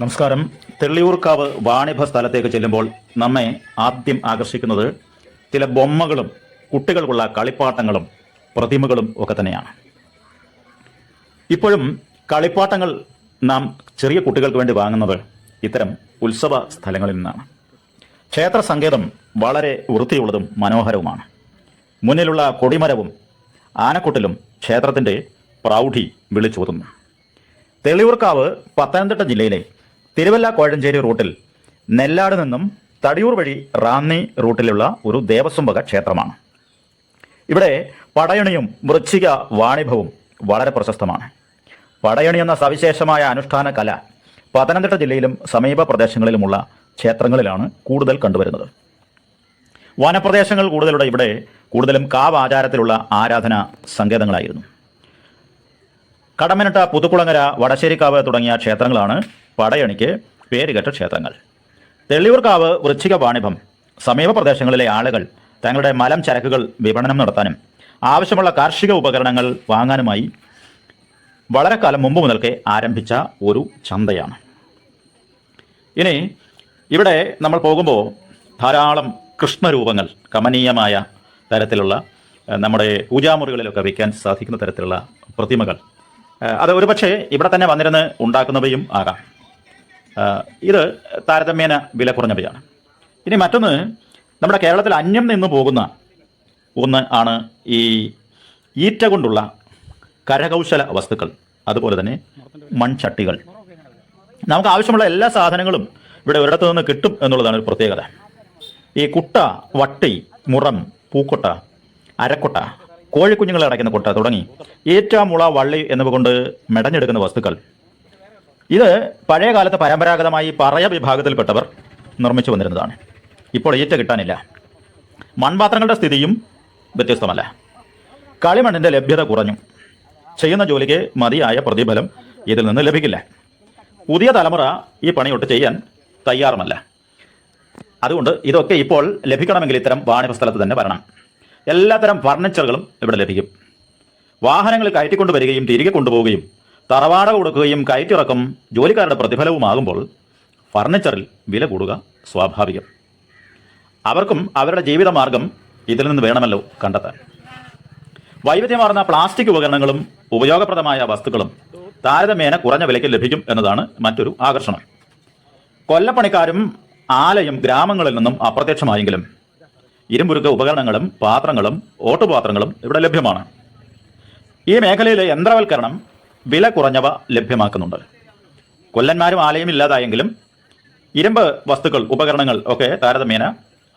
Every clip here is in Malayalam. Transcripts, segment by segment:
നമസ്കാരം. തെള്ളിയൂർക്കാവ് വാണിഭ സ്ഥലത്തേക്ക് ചെല്ലുമ്പോൾ നമ്മെ ആദ്യം ആകർഷിക്കുന്നത് ചില ബൊമ്മകളും കുട്ടികൾക്കുള്ള കളിപ്പാട്ടങ്ങളും പ്രതിമകളും ഒക്കെ തന്നെയാണ്. ഇപ്പോഴും കളിപ്പാട്ടങ്ങൾ നാം ചെറിയ കുട്ടികൾക്ക് വേണ്ടി വാങ്ങുന്നത് ഇത്തരം ഉത്സവ സ്ഥലങ്ങളിൽ നിന്നാണ്. ക്ഷേത്ര സങ്കേതം വളരെ വൃത്തിയുള്ളതും മനോഹരവുമാണ്. മുന്നിലുള്ള കൊടിമരവും ആനക്കുട്ടിലും ക്ഷേത്രത്തിന്റെ പ്രൗഢി വിളിച്ചോതുന്നു. തെളിയൂർക്കാവ് പത്തനംതിട്ട ജില്ലയിലെ തിരുവല്ല കോഴഞ്ചേരി റൂട്ടിൽ നെല്ലാട് നിന്നും തടിയൂർ വഴി റാന്നി റൂട്ടിലുള്ള ഒരു ദേവസ്വം വക ക്ഷേത്രമാണ്. ഇവിടെ പടയണിയും വൃശ്ചിക വാണിഭവും വളരെ പ്രശസ്തമാണ്. പടയണി എന്ന സവിശേഷമായ അനുഷ്ഠാന കല പത്തനംതിട്ട ജില്ലയിലും സമീപ പ്രദേശങ്ങളിലുമുള്ള ക്ഷേത്രങ്ങളിലാണ് കൂടുതൽ കണ്ടുവരുന്നത്. വനപ്രദേശങ്ങൾ കൂടുതലുള്ള ഇവിടെ കൂടുതലും കാവ് ആചാരത്തിലുള്ള ആരാധന സങ്കേതങ്ങളായിരുന്നു. കടമനിട്ട പുതുക്കുളങ്ങര വടശ്ശേരിക്കാവ് തുടങ്ങിയ ക്ഷേത്രങ്ങളാണ് പടയണിക്ക് പേരുകെട്ട ക്ഷേത്രങ്ങൾ. തെള്ളിയൂർക്കാവ് വൃശ്ചിക വാണിഭം സമീപ പ്രദേശങ്ങളിലെ ആളുകൾ തങ്ങളുടെ മലം ചരക്കുകൾ വിപണനം നടത്താനും ആവശ്യമുള്ള കാർഷിക ഉപകരണങ്ങൾ വാങ്ങാനുമായി വളരെ കാലം മുമ്പ് മുതൽക്കേ ആരംഭിച്ച ഒരു ചന്തയാണ്. ഇനി ഇവിടെ നമ്മൾ പോകുമ്പോൾ ധാരാളം കൃഷ്ണരൂപങ്ങൾ കമനീയമായ തരത്തിലുള്ള നമ്മുടെ പൂജാമുറികളിലൊക്കെ വയ്ക്കാൻ സാധിക്കുന്ന തരത്തിലുള്ള പ്രതിമകൾ അത് ഒരുപക്ഷെ ഇവിടെ തന്നെ വന്നിരുന്ന് ഉണ്ടാക്കുന്നവയും ആകാം. ഇത് താരതമ്യേന വില കുറഞ്ഞവയാണ്. ഇനി മറ്റൊന്ന് നമ്മുടെ കേരളത്തിൽ അന്യം നിന്ന് പോകുന്ന ഒന്ന് ആണ് ഈ ഈറ്റ കൊണ്ടുള്ള കരകൗശല വസ്തുക്കൾ അതുപോലെ തന്നെ മൺചട്ടികൾ. നമുക്ക് ആവശ്യമുള്ള എല്ലാ സാധനങ്ങളും ഇവിടെ ഒരിടത്തു നിന്ന് കിട്ടും എന്നുള്ളതാണ് ഒരു പ്രത്യേകത. ഈ കുട്ട വട്ടി മുറം പൂക്കൊട്ട അരക്കൊട്ട കോഴിക്കുഞ്ഞുങ്ങളെ അടയ്ക്കുന്ന കൊട്ട തുടങ്ങി. ഏറ്റാമുള മുള വള്ളി എന്നിവ കൊണ്ട് മെടഞ്ഞെടുക്കുന്ന വസ്തുക്കൾ. ഇത് പഴയ കാലത്ത് പരമ്പരാഗതമായി പറയ വിഭാഗത്തിൽപ്പെട്ടവർ നിർമ്മിച്ചു വന്നിരുന്നതാണ്. ഇപ്പോൾ ഏറ്റ കിട്ടാനില്ല. മൺപാത്രങ്ങളുടെ സ്ഥിതിയും വ്യത്യസ്തമല്ല. കളിമണ്ണിന്റെ ലഭ്യത കുറഞ്ഞു. ചെയ്യുന്ന ജോലിക്ക് മതിയായ പ്രതിഫലം ഇതിൽ നിന്ന് ലഭിക്കില്ല. പുതിയ തലമുറ ഈ പണിയൊട്ട് ചെയ്യാൻ തയ്യാറുമല്ല. അതുകൊണ്ട് ഇതൊക്കെ ഇപ്പോൾ ലഭിക്കണമെങ്കിൽ ഇത്തരം വാണിഭ സ്ഥലത്ത് തന്നെ വരണം. എല്ലാത്തരം ഫർണിച്ചറുകളും ഇവിടെ ലഭിക്കും. വാഹനങ്ങൾ കയറ്റിക്കൊണ്ട് വരികയും തിരികെ കൊണ്ടുപോവുകയും തറവാട കൊടുക്കുകയും കയറ്റിറക്കും ജോലിക്കാരുടെ പ്രതിഫലവുമാകുമ്പോൾ ഫർണിച്ചറിൽ വില കൂടുക സ്വാഭാവികം. അവർക്കും അവരുടെ ജീവിതമാർഗം ഇതിൽ നിന്ന് വേണമല്ലോ കണ്ടെത്താൻ. വൈവിധ്യമാർന്ന പ്ലാസ്റ്റിക് ഉപകരണങ്ങളും ഉപയോഗപ്രദമായ വസ്തുക്കളും താരതമ്യേന കുറഞ്ഞ വിലയ്ക്ക് ലഭിക്കും എന്നതാണ് മറ്റൊരു ആകർഷണം. കൊല്ലപ്പണിക്കാരും ആലയും ഗ്രാമങ്ങളിൽ നിന്നും അപ്രത്യക്ഷമായെങ്കിലും ഇരുമ്പുരുക്ക ഉപകരണങ്ങളും പാത്രങ്ങളും ഓട്ടുപാത്രങ്ങളും ഇവിടെ ലഭ്യമാണ്. ഈ മേഖലയിലെ യന്ത്രവൽക്കരണം വില കുറഞ്ഞവ ലഭ്യമാക്കുന്നുണ്ട്. കൊല്ലന്മാരും ആലയും ഇല്ലാതായെങ്കിലും ഇരുമ്പ് വസ്തുക്കൾ ഉപകരണങ്ങൾ ഒക്കെ താരതമ്യേന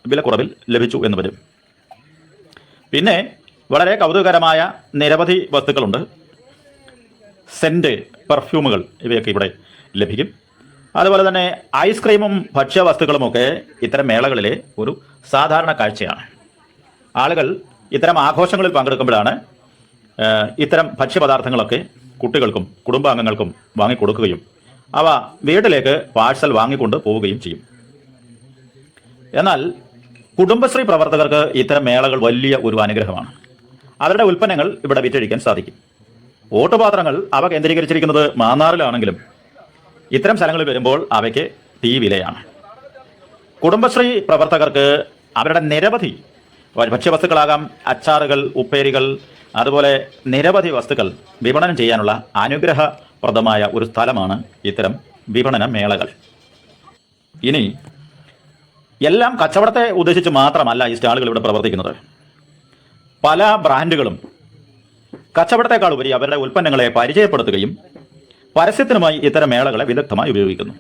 വിലക്കുറവിൽ ലഭിച്ചു എന്ന് വരും. പിന്നെ വളരെ കൗതുകകരമായ നിരവധി വസ്തുക്കളുണ്ട്. സെന്റ് പെർഫ്യൂമുകൾ ഇവയൊക്കെ ഇവിടെ ലഭിക്കും. അതുപോലെ തന്നെ ഐസ്ക്രീമും ഭക്ഷ്യവസ്തുക്കളുമൊക്കെ ഇത്തരം മേളകളിൽ ഒരു സാധാരണ കാഴ്ചയാണ്. ആളുകൾ ഇത്തരം ആഘോഷങ്ങളിൽ പങ്കെടുക്കുമ്പോഴാണ് ഇത്തരം ഭക്ഷ്യപദാർത്ഥങ്ങളൊക്കെ കുട്ടികൾക്കും കുടുംബാംഗങ്ങൾക്കും വാങ്ങിക്കൊടുക്കുകയും അവ വീട്ടിലേക്ക് പാഴ്സൽ വാങ്ങിക്കൊണ്ട് പോവുകയും ചെയ്യും. എന്നാൽ കുടുംബശ്രീ പ്രവർത്തകർക്ക് ഇത്തരം മേളകൾ വലിയ ഒരു അനുഗ്രഹമാണ്. അവരുടെ ഉൽപ്പന്നങ്ങൾ ഇവിടെ വിറ്റഴിക്കാൻ സാധിക്കും. ഓട്ടുപാത്രങ്ങൾ അവ കേന്ദ്രീകരിച്ചിരിക്കുന്നത് മാന്നാറിലാണെങ്കിലും ഇത്തരം സ്ഥലങ്ങളിൽ വരുമ്പോൾ അവയ്ക്ക് തീ വിലയാണ്. കുടുംബശ്രീ പ്രവർത്തകർക്ക് അവരുടെ നിരവധി ഭക്ഷ്യവസ്തുക്കളാകാം അച്ചാറുകൾ ഉപ്പേരികൾ അതുപോലെ നിരവധി വസ്തുക്കൾ വിപണനം ചെയ്യാനുള്ള അനുഗ്രഹപ്രദമായ ഒരു സ്ഥലമാണ് ഇത്തരം വിപണന മേളകൾ. ഇനി എല്ലാം കച്ചവടത്തെ ഉദ്ദേശിച്ച് മാത്രമല്ല ഈ സ്റ്റാളുകൾ ഇവിടെ പ്രവർത്തിക്കുന്നത്. പല ബ്രാൻഡുകളും കച്ചവടത്തെക്കാൾ ഉപരി അവരുടെ ഉൽപ്പന്നങ്ങളെ പരിചയപ്പെടുത്തുകയും പരസ്യത്തിനുമായി ഇത്തരം മേളകളെ വിദഗ്ധമായി ഉപയോഗിക്കുന്നു.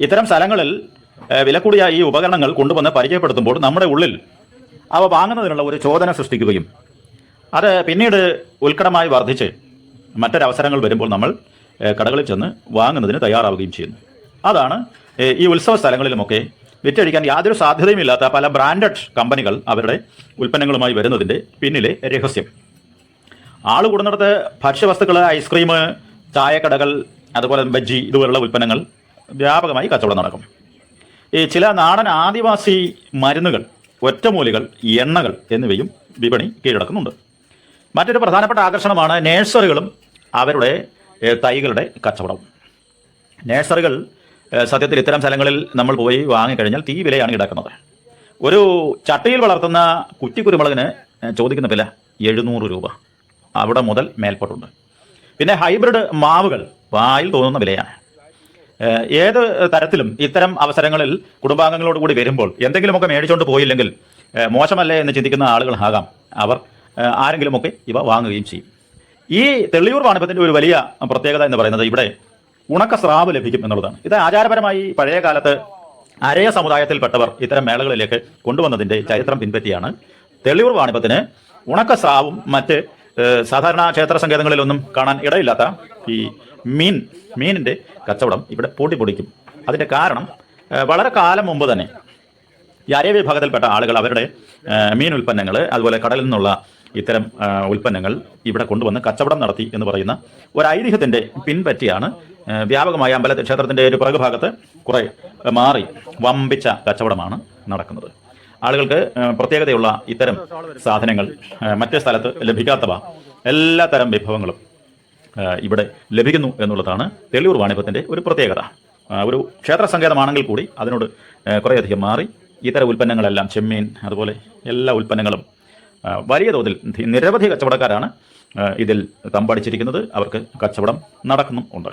ഇത്തരം സ്ഥലങ്ങളിൽ വില കൂടിയ ഈ ഉപകരണങ്ങൾ കൊണ്ടുവന്ന് പരിചയപ്പെടുത്തുമ്പോൾ നമ്മുടെ ഉള്ളിൽ അവ വാങ്ങുന്നതിനുള്ള ഒരു ചോദന സൃഷ്ടിക്കുകയും അത് പിന്നീട് ഉത്കടമായി വർദ്ധിച്ച് മറ്റൊരവസരങ്ങൾ വരുമ്പോൾ നമ്മൾ കടകളിൽ ചെന്ന് വാങ്ങുന്നതിന് തയ്യാറാവുകയും ചെയ്യുന്നു. അതാണ് ഈ ഉത്സവ സ്ഥലങ്ങളിലുമൊക്കെ വിറ്റഴിക്കാൻ യാതൊരു സാധ്യതയുമില്ലാത്ത പല ബ്രാൻഡഡ് കമ്പനികൾ അവരുടെ ഉൽപ്പന്നങ്ങളുമായി വരുന്നതിന്റെ പിന്നിലെ രഹസ്യം. ആൾ കൂടുന്നിടത്ത് ഭക്ഷ്യവസ്തുക്കൾ ഐസ്ക്രീം ചായക്കടകൾ അതുപോലെ ബജ്ജി ഇതുപോലുള്ള ഉൽപ്പന്നങ്ങൾ വ്യാപകമായി കച്ചവടം നടക്കും. ഈ ചില നാടൻ ആദിവാസി മരുന്നുകൾ ഒറ്റമൂലികൾ എണ്ണകൾ എന്നിവയും വിപണി കീഴടക്കുന്നുണ്ട്. മറ്റൊരു പ്രധാനപ്പെട്ട ആകർഷണമാണ് നേഴ്സറികളും അവരുടെ തൈകളുടെ കച്ചവടവും നേഴ്സറികൾ സത്യത്തിൽ ഇത്തരം സ്ഥലങ്ങളിൽ നമ്മൾ പോയി വാങ്ങിക്കഴിഞ്ഞാൽ തീ വിലയാണ് ഈടാക്കുന്നത്. ഒരു ചട്ടിയിൽ വളർത്തുന്ന കുറ്റി കുരുമുളകിന് ചോദിക്കുന്ന വില എഴുന്നൂറ് രൂപ. അവിടെ മുതൽ മേൽപോട്ടുണ്ട്. പിന്നെ ഹൈബ്രിഡ് മാവുകൾ വായിൽ തോന്നുന്ന വിലയാണ്. ഏത് തരത്തിലും ഇത്തരം അവസരങ്ങളിൽ കുടുംബാംഗങ്ങളോട് കൂടി വരുമ്പോൾ എന്തെങ്കിലുമൊക്കെ മേടിച്ചുകൊണ്ട് പോയില്ലെങ്കിൽ മോശമല്ലേ എന്ന് ചിന്തിക്കുന്ന ആളുകളാകാം. അവർ ആരെങ്കിലുമൊക്കെ ഇവ വാങ്ങുകയും ചെയ്യും. ഈ തെളിയൂർ വാണിഭത്തിന്റെ ഒരു വലിയ പ്രത്യേകത എന്ന് പറയുന്നത് ഇവിടെ ഉണക്ക സ്രാവ് ലഭിക്കും എന്നുള്ളതാണ്. ഇത് ആചാരപരമായി പഴയ കാലത്ത് അരയ സമുദായത്തിൽപ്പെട്ടവർ ഇത്തരം മേളകളിലേക്ക് കൊണ്ടുവന്നതിന്റെ ചരിത്രം പിൻപറ്റിയാണ്. തെളിയൂർ വാണിഭത്തിന് ഉണക്ക സ്രാവും മറ്റ് സാധാരണ ക്ഷേത്ര സങ്കേതങ്ങളിലൊന്നും കാണാൻ ഇടയില്ലാത്ത ഈ മീൻ മീനിന്റെ കച്ചവടം ഇവിടെ പൊടി പൊടിക്കും. അതിന്റെ കാരണം വളരെ കാലം മുമ്പ് തന്നെ ഈ അരേ വിഭാഗത്തിൽപ്പെട്ട ആളുകൾ അവരുടെ മീൻ ഉൽപ്പന്നങ്ങൾ അതുപോലെ കടലിൽ നിന്നുള്ള ഇത്തരം ഉൽപ്പന്നങ്ങൾ ഇവിടെ കൊണ്ടുവന്ന് കച്ചവടം നടത്തി എന്ന് പറയുന്ന ഒരു ഐതിഹ്യത്തിന്റെ പിൻപറ്റിയാണ് വ്യാപകമായ അമ്പല ക്ഷേത്രത്തിന്റെ ഒരു പിറകുഭാഗത്ത് കുറേ മാറി വമ്പിച്ച കച്ചവടമാണ് നടക്കുന്നത്. ആളുകൾക്ക് പ്രത്യേകതയുള്ള ഇത്തരം സാധനങ്ങൾ മറ്റേ സ്ഥലത്ത് ലഭിക്കാത്തവ എല്ലാ തരം വിഭവങ്ങളും ഇവിടെ ലഭിക്കുന്നു എന്നുള്ളതാണ് തെളിയൂർ വാണിഭത്തിന്റെ ഒരു പ്രത്യേകത. ഒരു ക്ഷേത്ര സങ്കേതമാണെങ്കിൽ കൂടി അതിനോട് കുറേയധികം മാറി ഇത്തരം ഉൽപ്പന്നങ്ങളെല്ലാം ചെമ്മീൻ അതുപോലെ എല്ലാ ഉൽപ്പന്നങ്ങളും വലിയ തോതിൽ നിരവധി കച്ചവടക്കാരാണ് ഇതിൽ തമ്പടിച്ചിരിക്കുന്നത്. അവർക്ക് കച്ചവടം നടക്കുന്നും ഉണ്ട്